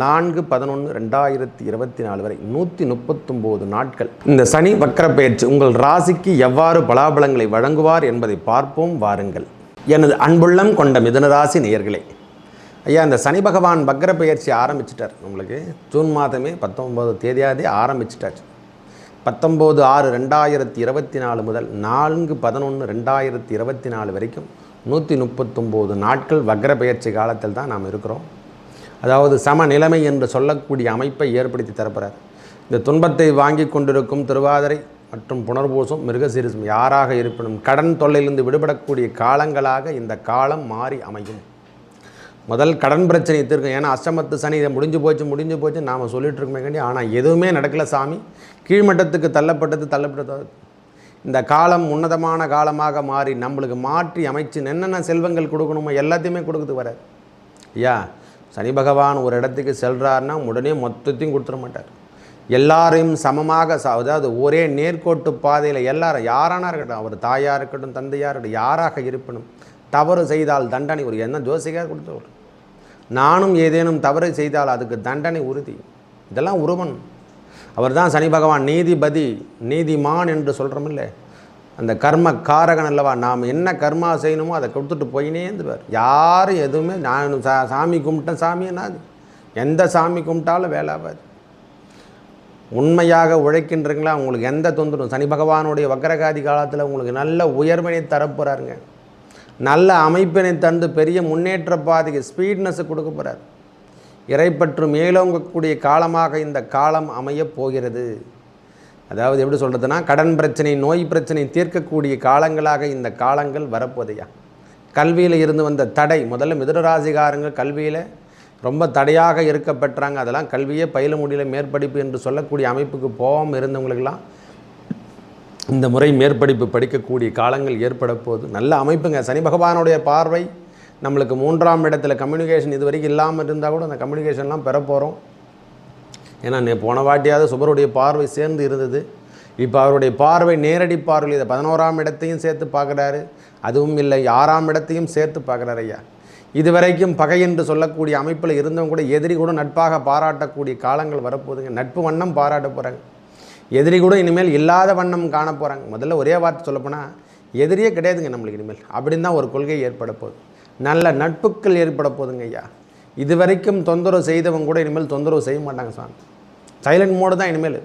நான்கு பதினொன்று ரெண்டாயிரத்தி இருபத்தி நாலு வரை நூற்றி முப்பத்தொம்போது நாட்கள். இந்த சனி வக்கர பயிற்சி உங்கள் ராசிக்கு எவ்வாறு பலாபலங்களை வழங்குவார் என்பதை பார்ப்போம் வாருங்கள். எனது அன்புள்ளம் கொண்ட மிதனராசி நேயர்களே ஐயா இந்த சனி பகவான் வக்கர பயிற்சி ஆரம்பிச்சிட்டார். உங்களுக்கு ஜூன் மாதமே பத்தொம்போது தேதியாதே ஆரம்பிச்சிட்டாச்சு. பத்தொம்போது ஆறு ரெண்டாயிரத்தி இருபத்தி நாலு முதல் நான்கு பதினொன்று ரெண்டாயிரத்தி இருபத்தி நாலு வரைக்கும் நூற்றி முப்பத்தொம்போது நாட்கள் வக்ர பயிற்சி காலத்தில் தான் நாம் இருக்கிறோம். அதாவது சமநிலைமை என்று சொல்லக்கூடிய அமைப்பை ஏற்படுத்தி தரப்படுறார் இந்த துன்பத்தை வாங்கி கொண்டிருக்கும் திருவாதிரை மற்றும் புனர்பூசம் மிருகசீரிசம் யாராக இருப்பினும் கடன் தொல்லையிலிருந்து விடுபடக்கூடிய காலங்களாக இந்த காலம் மாறி அமையும். முதல் கடன் பிரச்சனை தீர்க்கும். ஏன்னா அஷ்டமத்து சனி இதை முடிஞ்சு போச்சு முடிஞ்சு போச்சு நாம் சொல்லிட்டு இருக்கோமே கண்டி ஆனால் எதுவுமே நடக்கல சாமி. கீழ்மட்டத்துக்கு தள்ளப்பட்டது தள்ளப்பட்டது. இந்த காலம் உன்னதமான காலமாக மாறி நம்மளுக்கு மாற்றி அமைச்சு என்னென்ன செல்வங்கள் கொடுக்கணுமோ எல்லாத்தையுமே கொடுக்குது வர. ஐயா சனி பகவான் ஒரு இடத்துக்கு செல்றாருன்னா உடனே மொத்தத்தையும் கொடுத்துட மாட்டார். எல்லாரையும் சமமாக அதாவது ஒரே நேர்கோட்டு பாதையில் எல்லாரும் யாரானா இருக்கட்டும் அவர் தாயாக இருக்கட்டும் தந்தையாக இருக்கட்டும் யாராக இருப்பினும் தவறு செய்தால் தண்டனை ஒரு என்ன ஜோசிக்கார் கொடுத்தவர். நானும் ஏதேனும் தவறு செய்தால் அதுக்கு தண்டனை உறுதி. இதெல்லாம் உருவன் அவர் தான் சனி பகவான் நீதிபதி நீதிமான் என்று சொல்கிறோமில்ல அந்த கர்ம காரகன் அல்லவா? நாம் என்ன கர்மா செய்யணுமோ அதை கொடுத்துட்டு போயினே இருந்துவார் யாரும் எதுவுமே நான் சா சாமி கும்பிட்டேன் சாமி என்னது எந்த சாமி கும்பிட்டாலும் வேலாவாது உண்மையாக உழைக்கின்றீங்களா உங்களுக்கு எந்த தொந்தரும் சனி பகவானுடைய வக்கரகாதி காலத்தில் உங்களுக்கு நல்ல உயர்வினை தரப்போகிறாருங்க நல்ல அமைப்பினை தந்து பெரிய முன்னேற்ற பாதைக்கு ஸ்பீட்னஸ் கொடுக்க போகிறார் இறைப்பற்று மேலோங்கக்கூடிய காலமாக இந்த காலம் அமையப் போகிறது. அதாவது எப்படி சொல்கிறதுனா கடன் பிரச்சனை நோய் பிரச்சனை தீர்க்கக்கூடிய காலங்களாக இந்த காலங்கள் வரப்போதையா? கல்வியில் இருந்து வந்த தடை முதல்ல மிதுனராசிகாரங்க கல்வியில் ரொம்ப தடையாக இருக்க பெற்றாங்க அதெல்லாம் கல்வியே பயில முடியல மேற்படிப்பு என்று சொல்லக்கூடிய அமைப்புக்கு போகாமல் இருந்தவங்களுக்கெல்லாம் இந்த முறை மேற்படிப்பு படிக்கக்கூடிய காலங்கள் ஏற்பட போகுது. நல்ல அமைப்புங்க. சனி பகவானுடைய பார்வை நம்மளுக்கு மூன்றாம் இடத்துல கம்யூனிகேஷன் இது வரைக்கும் இல்லாமல் இருந்தால் கூட அந்த கம்யூனிகேஷன்லாம் பெற போகிறோம் ஏன்னா நே போன வாட்டியாவது சுபருடைய பார்வை சேர்ந்து இருந்தது. இப்போ அவருடைய பார்வை நேரடி பார்வை இதை பதினோராம் இடத்தையும் சேர்த்து பார்க்குறாரு. அதுவும் இல்லை ஆறாம் இடத்தையும் சேர்த்து பார்க்குறாரு ஐயா. இதுவரைக்கும் பகை என்று சொல்லக்கூடிய அமைப்பில் இருந்தவங்க கூட எதிரி கூட நட்பாக பாராட்டக்கூடிய காலங்கள் வரப்போகுதுங்க. நட்பு வண்ணம் பாராட்ட போகிறாங்க எதிரி கூட இனிமேல் இல்லாத வண்ணம் காண போகிறாங்க முதல்ல ஒரே வார்த்தை சொல்லப்போனால் எதிரியே கிடையாதுங்க நம்மளுக்கு இனிமேல். அப்படின்னு தான் ஒரு கொள்கை ஏற்பட போகுது. நல்ல நட்புகள் ஏற்பட போகுதுங்க ஐயா. இதுவரைக்கும் தொந்தரவு செய்தவங்க கூட இனிமேல் தொந்தரவு செய்ய மாட்டாங்க சாமி. சைலண்ட் மோடு தான் இனிமேல்.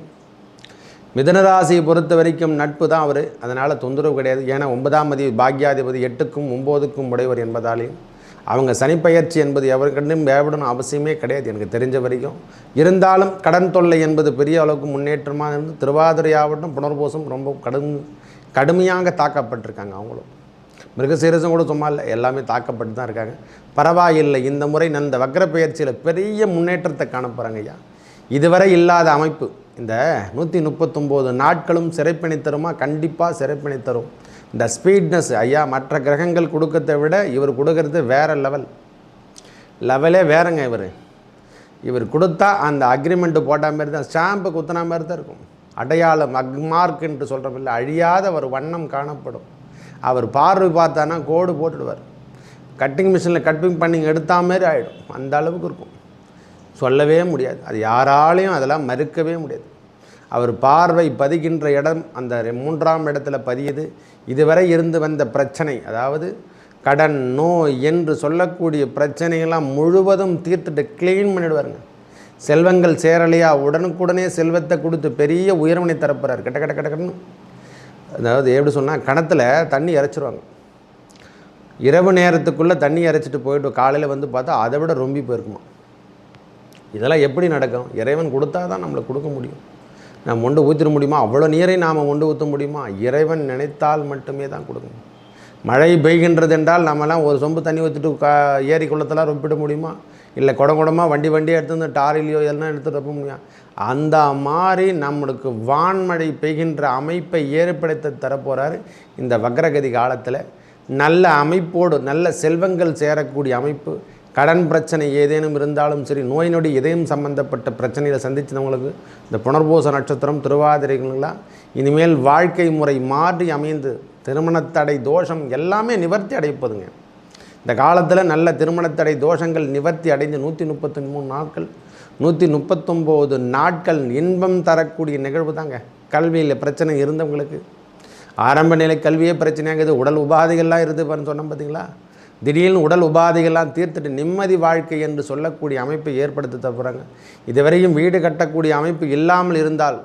மிதனராசியை பொறுத்த வரைக்கும் நட்பு தான் அவர். அதனால் தொந்தரவு கிடையாது. ஏன்னா ஒன்பதாம் மதி பாக்யாதிபதி எட்டுக்கும் ஒம்போதுக்கும் உடையவர் என்பதாலேயும் அவங்க சனிப்பயிற்சி என்பது எவருக்கண்டும் வேவிடணும் அவசியமே கிடையாது எனக்கு தெரிஞ்ச வரைக்கும். இருந்தாலும் கடன் தொல்லை என்பது பெரிய அளவுக்கு முன்னேற்றமாக இருந்து திருவாதிரையாகட்டும் புனர்பூசம் ரொம்ப கடும் கடுமையாக தாக்கப்பட்டிருக்காங்க அவங்களும். மிருகசீரசம் கூட சும்மா இல்லை எல்லாமே தாக்கப்பட்டு தான் இருக்காங்க. பரவாயில்லை இந்த முறை இந்த வக்கர பயிற்சியில் பெரிய முன்னேற்றத்தை காண போகிறாங்க ஐயா. இதுவரை இல்லாத அமைப்பு. இந்த நூற்றி முப்பத்தொம்போது நாட்களும் சிறைப்பிணை தருமா? கண்டிப்பாக சிறைப்பிணை தரும். இந்த ஸ்பீட்னஸ் ஐயா மற்ற கிரகங்கள் கொடுக்கறதை விட இவர் கொடுக்கறது வேறு லெவல். லெவலே வேறங்க இவர். இவர் கொடுத்தா அந்த அக்ரிமெண்ட்டு போட்ட மாதிரி தான் ஸ்டாம்பு குத்தின மாதிரி தான் இருக்கும். அடையாளம் அக்மார்க் என்று சொல்கிறோமில்ல அழியாத ஒரு வண்ணம் காணப்படும். அவர் பார்வை பார்த்தானா கோடு போட்டுடுவார். கட்டிங் மிஷினில் கட்டிங் பண்ணி எடுத்தா மாதிரி ஆகிடும் அந்த அளவுக்கு இருக்கும். சொல்லவே முடியாது. அது யாராலையும் அதெல்லாம் மறுக்கவே முடியாது. அவர் பார்வை பதிகின்ற இடம் அந்த ரெ- மூன்றாம் இடத்துல பதியுது. இதுவரை இருந்து வந்த பிரச்சனை அதாவது கடன் நோய் என்று சொல்லக்கூடிய பிரச்சனைகள்லாம் முழுவதும் தீர்த்துட்டு க்ளீன் பண்ணிடுவாருங்க. செல்வங்கள் சேரலையா? உடனுக்குடனே செல்வத்தை கொடுத்து பெரிய உயர்வினை தரப்புறார். கட்ட கட்ட கட்ட அதாவது எப்படி சொன்னால் கணத்தில் தண்ணி இறைச்சிருவாங்க இரவு நேரத்துக்குள்ளே தண்ணி இறைச்சிட்டு போயிட்டு காலையில் வந்து பார்த்தா அதை விட ரொம்பி போயிருக்குமா இதெல்லாம் எப்படி நடக்கும்? இறைவன் கொடுத்தா தான் நம்மளுக்கு கொடுக்க முடியும். நம்ம ஒன்று ஊற்றிட முடியுமா? அவ்வளோ நீரை நாம் ஒன்று ஊற்ற முடியுமா? இறைவன் நினைத்தால் மட்டுமே தான் கொடுக்க முடியும். மழை பெய்கின்றது என்றால் நம்மலாம் ஒரு சொம்பு தண்ணி ஊற்றிட்டு கா ஏரி குளத்தெல்லாம் ரொப்பிட முடியுமா? இல்லை குடம் குடமாக வண்டி வண்டியாக எடுத்து வந்து டாரிலையோ எல்லாம் எடுத்து ரொப்ப முடியும்? அந்த மாதிரி நம்மளுக்கு வான்மழை பெய்கின்ற அமைப்பை ஏற்படுத்த தரப்போகிறாரு இந்த வக்ரகதி காலத்தில். நல்ல அமைப்போடு நல்ல செல்வங்கள் சேரக்கூடிய அமைப்பு கடன் பிரச்சனை ஏதேனும் இருந்தாலும் சரி நோய் நொடி இதயம் சம்பந்தப்பட்ட பிரச்சனையில் சந்தித்தவங்களுக்கு இந்த புனர்பூச நட்சத்திரம் திருவாதிரைகள்லாம் இனிமேல் வாழ்க்கை முறை மாற்றி அமைந்து திருமணத்தடை தோஷம் எல்லாமே நிவர்த்தி அடைப்பதுங்க இந்த காலத்தில் நல்ல திருமணத்தடை தோஷங்கள் நிவர்த்தி அடைந்து நூற்றி முப்பத்தி மூணு நாட்கள் நூற்றி முப்பத்தொம்போது நாட்கள் இன்பம் தரக்கூடிய நிகழ்வு தாங்க. கல்வியில் பிரச்சனை இருந்தவங்களுக்கு ஆரம்ப நிலை கல்வியே பிரச்சனையாகுது உடல் உபாதைகள்லாம் இருக்குது சொன்னோம் பார்த்தீங்களா திடீர்னு உடல் உபாதைகள்லாம் தீர்த்துட்டு நிம்மதி வாழ்க்கை என்று சொல்லக்கூடிய அமைப்பை ஏற்படுத்த தப்புறாங்க இதுவரையும் வீடு கட்டக்கூடிய அமைப்பு இல்லாமல் இருந்தால்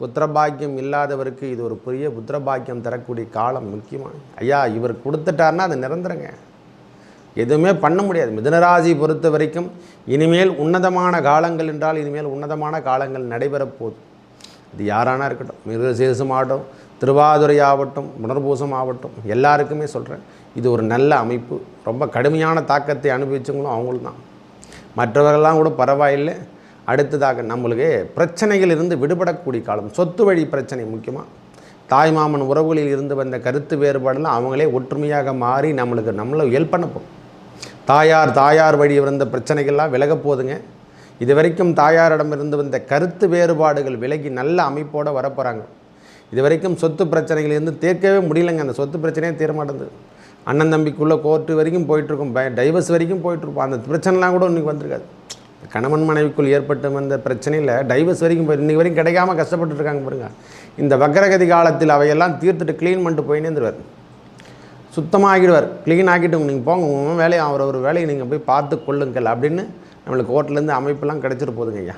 புத்திரபாக்கியம் இல்லாதவருக்கு இது ஒரு பெரிய புத்திரபாக்கியம் தரக்கூடிய காலம் முக்கியமாக ஐயா இவர் கொடுத்துட்டாருன்னா அது நிரந்தரங்க. எதுவுமே பண்ண முடியாது. மிதனராசி பொறுத்த வரைக்கும் இனிமேல் உன்னதமான காலங்கள் என்றால் இனிமேல் உன்னதமான காலங்கள் நடைபெறப் போகுது. இது யாரானா இருக்கட்டும். மிருகசேசமாகட்டும் திருவாதுரை ஆகட்டும் புனர்பூசம் ஆகட்டும் எல்லாருக்குமே சொல்கிறேன் இது ஒரு நல்ல அமைப்பு. ரொம்ப கடுமையான தாக்கத்தை அனுபவிச்சவங்களும் அவங்களும் தான் மற்றவர்கள்லாம் கூட பரவாயில்லை. அடுத்ததாக நம்மளுக்கு பிரச்சனைகள் இருந்து விடுபடக்கூடிய காலம் சொத்து வழி பிரச்சனை முக்கியமாக தாய் மாமன் உறவுகளில் இருந்து வந்த கருத்து வேறுபாடெல்லாம் அவங்களே ஒற்றுமையாக மாறி நம்மளுக்கு நம்மளை ஹெல்ப் பண்ணப்போம் தாயார் தாயார் வழி இருந்த பிரச்சனைகள்லாம் விலகப் போகுதுங்க. இது வரைக்கும் தாயாரிடமிருந்து வந்த கருத்து வேறுபாடுகள் விலகி நல்ல அமைப்போடு வரப்போகிறாங்க இது வரைக்கும் சொத்து பிரச்சனைகள் இருந்து தீர்க்கவே முடியலைங்க. அந்த சொத்து பிரச்சனையே தீர மாட்டேங்குது அண்ணன் தம்பிக்குள்ளே கோர்ட்டு வரைக்கும் போயிட்டுருக்கும். பய டைவர்ஸ் வரைக்கும் போயிட்டுருப்போம் அந்த பிரச்சனைலாம் கூட இன்னைக்கு வந்திருக்காது. கணவன் மனைவிக்குள் ஏற்பட்டு வந்த பிரச்சனையில் டைவர்ஸ் வரைக்கும் போய் இன்றைக்கி வரைக்கும் கிடைக்காம கஷ்டப்பட்டுருக்காங்க பாருங்க. இந்த வக்கரகதி காலத்தில் அவையெல்லாம் தீர்த்துட்டு க்ளீன் பண்ணிட்டு போயினே இருந்துருவார். சுத்தமாகிடுவார். க்ளீன் ஆகிட்டு நீங்கள் போங்க உங்கள் வேலையை அவர் ஒரு வேலையை நீங்கள் போய் பார்த்து கொள்ளுங்கள் அப்படின்னு நம்மளுக்கு கோர்ட்லேருந்து அமைப்பெல்லாம் கிடச்சிட்டு போதுங்க ஐயா.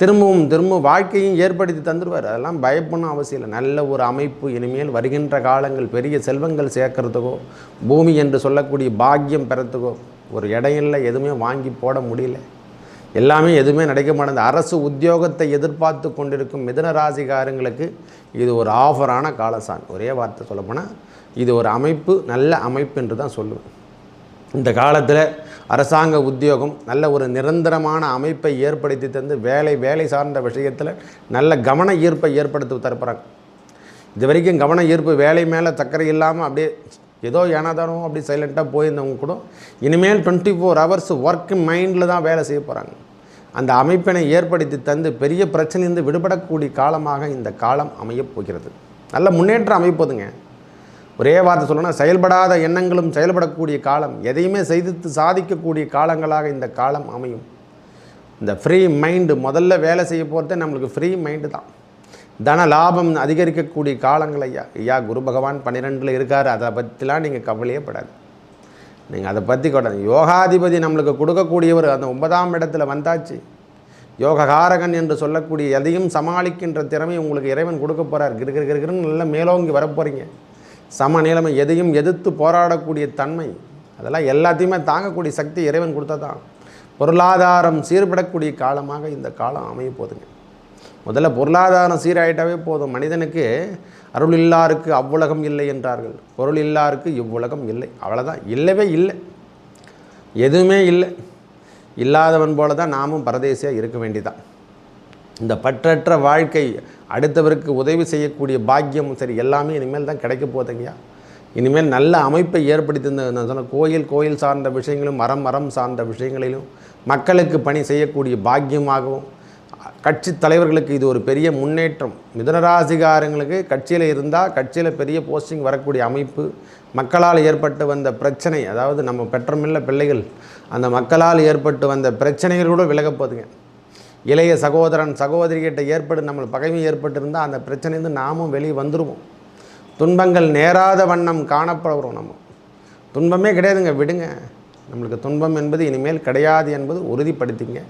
திரும்பவும் திரும்ப வாழ்க்கையும் ஏற்படுத்தி தந்துடுவார் அதெல்லாம் பயப்படணும் அவசியம் இல்லை. நல்ல ஒரு அமைப்பு இனிமேல் வருகின்ற காலங்கள் பெரிய செல்வங்கள் சேர்க்கறதுக்கோ பூமி என்று சொல்லக்கூடிய பாக்கியம் பெறத்துக்கோ ஒரு இடையில எதுவுமே வாங்கி போட முடியல. எல்லாமே எதுவுமே நடக்க மாட்டேங்குது. அரசு உத்தியோகத்தை எதிர்பார்த்து கொண்டிருக்கும் மிதன ராசிகாரங்களுக்கு இது ஒரு ஆஃபரான காலசான். ஒரே வார்த்தை சொல்லப்போனால் இது ஒரு அமைப்பு நல்ல அமைப்பு என்று தான் சொல்லுவேன். இந்த காலத்தில் அரசாங்க உத்தியோகம் நல்ல ஒரு நிரந்தரமான அமைப்பை ஏற்படுத்தி தந்து வேலை வேலை சார்ந்த விஷயத்தில் நல்ல கவன ஈர்ப்பை ஏற்படுத்தி தரப்புறாங்க. இது வரைக்கும் கவன ஈர்ப்பு வேலை மேலே சக்கரை இல்லாமல் அப்படியே ஏதோ ஏனாதாரம் அப்படி சைலண்ட்டாக போயிருந்தவங்க கூட இனிமேல் டுவெண்ட்டி ஃபோர் ஹவர்ஸ் ஒர்க் மைண்டில் தான் வேலை செய்ய போகிறாங்க அந்த அமைப்பினை ஏற்படுத்தி தந்து பெரிய பிரச்சனையிலிருந்து விடுபடக்கூடிய காலமாக இந்த காலம் அமையப் போகிறது. நல்ல முன்னேற்றம் அமைப்பதுங்க ஒரே வார்த்தை சொல்லணும்னா செயல்படாத எண்ணங்களும் செயல்படக்கூடிய காலம் எதையுமே செய்து சாதிக்கக்கூடிய காலங்களாக இந்த காலம் அமையும். இந்த ஃப்ரீ மைண்டு முதல்ல வேலை செய்ய போகிறதே நம்மளுக்கு ஃப்ரீ மைண்டு தான். தன லாபம் அதிகரிக்கக்கூடிய காலங்கள் ஐயா. ஐயா குரு பகவான் பன்னிரெண்டில் இருக்கார். அதை பற்றிலாம் நீங்கள் கவலையே படாது. நீங்கள் அதை பற்றி கூட யோகாதிபதி நம்மளுக்கு கொடுக்கக்கூடியவர் அந்த ஒன்பதாம் இடத்துல வந்தாச்சு. யோககாரகன் என்று சொல்லக்கூடிய எதையும் சமாளிக்கின்ற திறமை உங்களுக்கு இறைவன் கொடுக்க போகிறார் கிருகிரு கிருகிருன்னு நல்லா மேலோங்கி வரப்போகிறீங்க சம நிலைமை எதையும் எதிர்த்து போராடக்கூடிய தன்மை அதெல்லாம் எல்லாத்தையுமே தாங்கக்கூடிய சக்தி இறைவன் கொடுத்தா தான் பொருளாதாரம் சீர்படக்கூடிய காலமாக இந்த காலம் அமைய போதுங்க முதல்ல பொருளாதாரம் சீராயிட்டாவே போதும். மனிதனுக்கு அருள் இல்லாருக்கு அவ்வுலகம் இல்லை என்றார்கள். பொருள் இல்லாருக்கு இவ்வுலகம் இல்லை. அவ்வளோதான் இல்லவே இல்லை. எதுவுமே இல்லை. இல்லாதவன் போல தான் நாமும் பரதேசியாக இருக்க வேண்டிதான் இந்த பற்றற்ற வாழ்க்கை அடுத்தவருக்கு உதவி செய்யக்கூடிய பாக்கியமும் சரி எல்லாமே இனிமேல் தான் கிடைக்க போதுங்கய்யா இனிமேல் நல்ல அமைப்பை ஏற்படுத்தி நான் சொன்ன கோயில் கோயில் சார்ந்த விஷயங்களும் மரம் மரம் சார்ந்த விஷயங்களிலும் மக்களுக்கு பணி செய்யக்கூடிய பாக்கியமாகவும் கட்சி தலைவர்களுக்கு இது ஒரு பெரிய முன்னேற்றம். மிதனராசிகாரங்களுக்கு கட்சியில் இருந்தால் கட்சியில் பெரிய போஸ்டிங் வரக்கூடிய அமைப்பு மக்களால் ஏற்பட்டு வந்த பிரச்சனை அதாவது நம்ம பெற்றமில்ல பிள்ளைகள் அந்த மக்களால் ஏற்பட்டு வந்த பிரச்சனைகளோடு விலகப்போதுங்க விலகப் போகுதுங்க. இளைய சகோதரன் சகோதரிகிட்ட ஏற்பட்டு நம்ம பகைமை ஏற்பட்டிருந்தால் அந்த பிரச்சனைந்து நாமும் வெளியே வந்துடுவோம் துன்பங்கள் நேராத வண்ணம் காணப்படுறோம் நம்ம. துன்பமே கிடையாதுங்க விடுங்க. நம்மளுக்கு துன்பம் என்பது இனிமேல் கிடையாது என்பது உறுதிப்படுத்திங்க.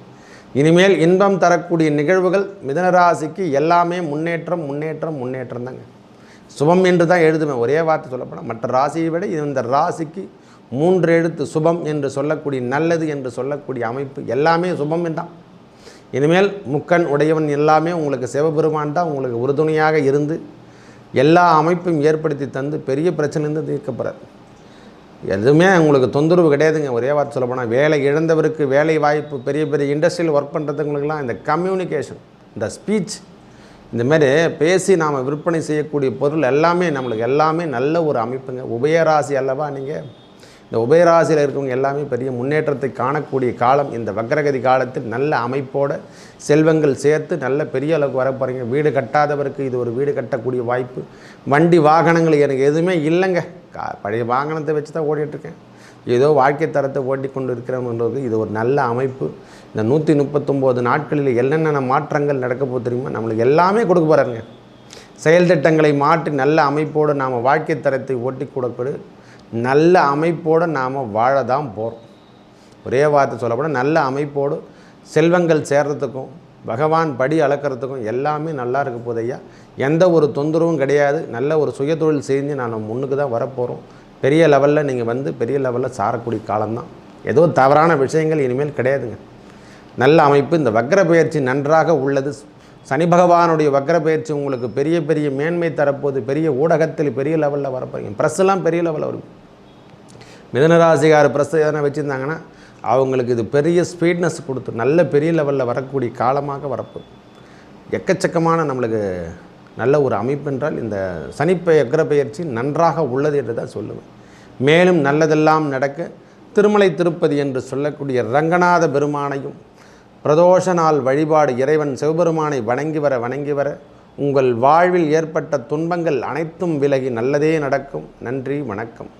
இனிமேல் இன்பம் தரக்கூடிய நிகழ்வுகள் மிதனராசிக்கு எல்லாமே முன்னேற்றம் முன்னேற்றம் முன்னேற்றம் தாங்க. சுபம் என்று தான் எழுதுவேன் ஒரே வார்த்தை சொல்லப்போனால் மற்ற ராசியை விட இது இந்த ராசிக்கு மூன்று எழுத்து சுபம் என்று சொல்லக்கூடிய நல்லது என்று சொல்லக்கூடிய அமைப்பு எல்லாமே சுபம் தான். இனிமேல் முக்கன் உடையவன் எல்லாமே உங்களுக்கு சிவபெருமான் தான் உங்களுக்கு உறுதுணையாக இருந்து எல்லா அமைப்பையும் ஏற்படுத்தி தந்து பெரிய பிரச்சனைலேருந்து தீர்க்கப்படுறார். எதுவுமே உங்களுக்கு தொந்தரவு கிடையாதுங்க. ஒரே வார்த்தை சொல்ல போனால் வேலை இழந்தவருக்கு வேலை வாய்ப்பு பெரிய பெரிய இண்டஸ்ட்ரியில் ஒர்க் பண்ணுறதுங்களுக்கெல்லாம் இந்த கம்யூனிகேஷன் இந்த ஸ்பீச் இந்தமாரி பேசி நாம் விற்பனை செய்யக்கூடிய பொருள் எல்லாமே நம்மளுக்கு எல்லாமே நல்ல ஒரு அமைப்புங்க. உபயராசி அல்லவா நீங்கள் இந்த உபயராசியில் இருக்கவங்க எல்லாமே பெரிய முன்னேற்றத்தை காணக்கூடிய காலம். இந்த வக்ரகதி காலத்தில் நல்ல அமைப்போட செல்வங்கள் சேர்த்து நல்ல பெரிய அளவுக்கு வர போகிறீங்க வீடு கட்டாதவருக்கு இது ஒரு வீடு கட்டக்கூடிய வாய்ப்பு. வண்டி வாகனங்கள் எனக்கு எதுவுமே இல்லைங்க. கா பழைய வாகனத்தை வச்சு தான் ஓடிட்டுருக்கேன். ஏதோ வாழ்க்கை தரத்தை ஓட்டி கொண்டு இருக்கிறவங்களுக்கு இது ஒரு நல்ல அமைப்பு. இந்த நூற்றி முப்பத்தொம்போது நாட்களில் என்னென்ன மாற்றங்கள் நடக்க போது தெரியுமா? நம்மளுக்கு எல்லாமே கொடுக்க போகிறாருங்க செயல் திட்டங்களை மாற்றி நல்ல அமைப்போடு நாம் வாழ்க்கை தரத்தை ஓட்டி கொடுப்பது நல்ல அமைப்போடு நாம் வாழ தான் போகிறோம் ஒரே வார்த்தை சொல்லப்போனால் நல்ல அமைப்போடு செல்வங்கள் சேர்றதுக்கும் பகவான் படி அளக்கிறதுக்கும் எல்லாமே நல்லா இருக்க போகுது ஐயா. எந்த ஒரு தொந்தரவும் கிடையாது. நல்ல ஒரு சுய தொழில் செஞ்சு நான் முன்னுக்கு தான் வரப்போகிறோம் பெரிய லெவலில் நீங்கள் வந்து பெரிய லெவலில் சாரக்கூடிய காலம்தான். ஏதோ தவறான விஷயங்கள் இனிமேல் கிடையாதுங்க. நல்ல அமைப்பு. இந்த வக்ர பயிற்சி நன்றாக உள்ளது. சனி பகவானுடைய வக்ர பயிற்சி உங்களுக்கு பெரிய பெரிய மேன்மை தரப்போது பெரிய ஊடகத்தில் பெரிய லெவலில் வரப்போறீங்க. ப்ரெஸ்ஸெல்லாம் பெரிய லெவலில் வரும் மிதனராசிகார் ப்ரெஸ் எதனா வச்சுருந்தாங்கன்னா அவங்களுக்கு இது பெரிய ஸ்பீட்னஸ் கொடுத்து நல்ல பெரிய லெவலில் வரக்கூடிய காலமாக வரப்போகுது. எக்கச்சக்கமான நம்மளுக்கு நல்ல ஒரு அமைப்பு என்றால் இந்த சனிப்பை வக்ர நன்றாக உள்ளது என்று தான் சொல்லுவேன். மேலும் நல்லதெல்லாம் நடக்க திருமலை திருப்பதி என்று சொல்லக்கூடிய ரங்கநாத பெருமானையும் பிரதோஷ நாள் வழிபாடு இறைவன் சிவபெருமானை வணங்கி வர வணங்கி வர உங்கள் வாழ்வில் ஏற்பட்ட துன்பங்கள் அனைத்தும் விலகி நல்லதே நடக்கும். நன்றி வணக்கம்.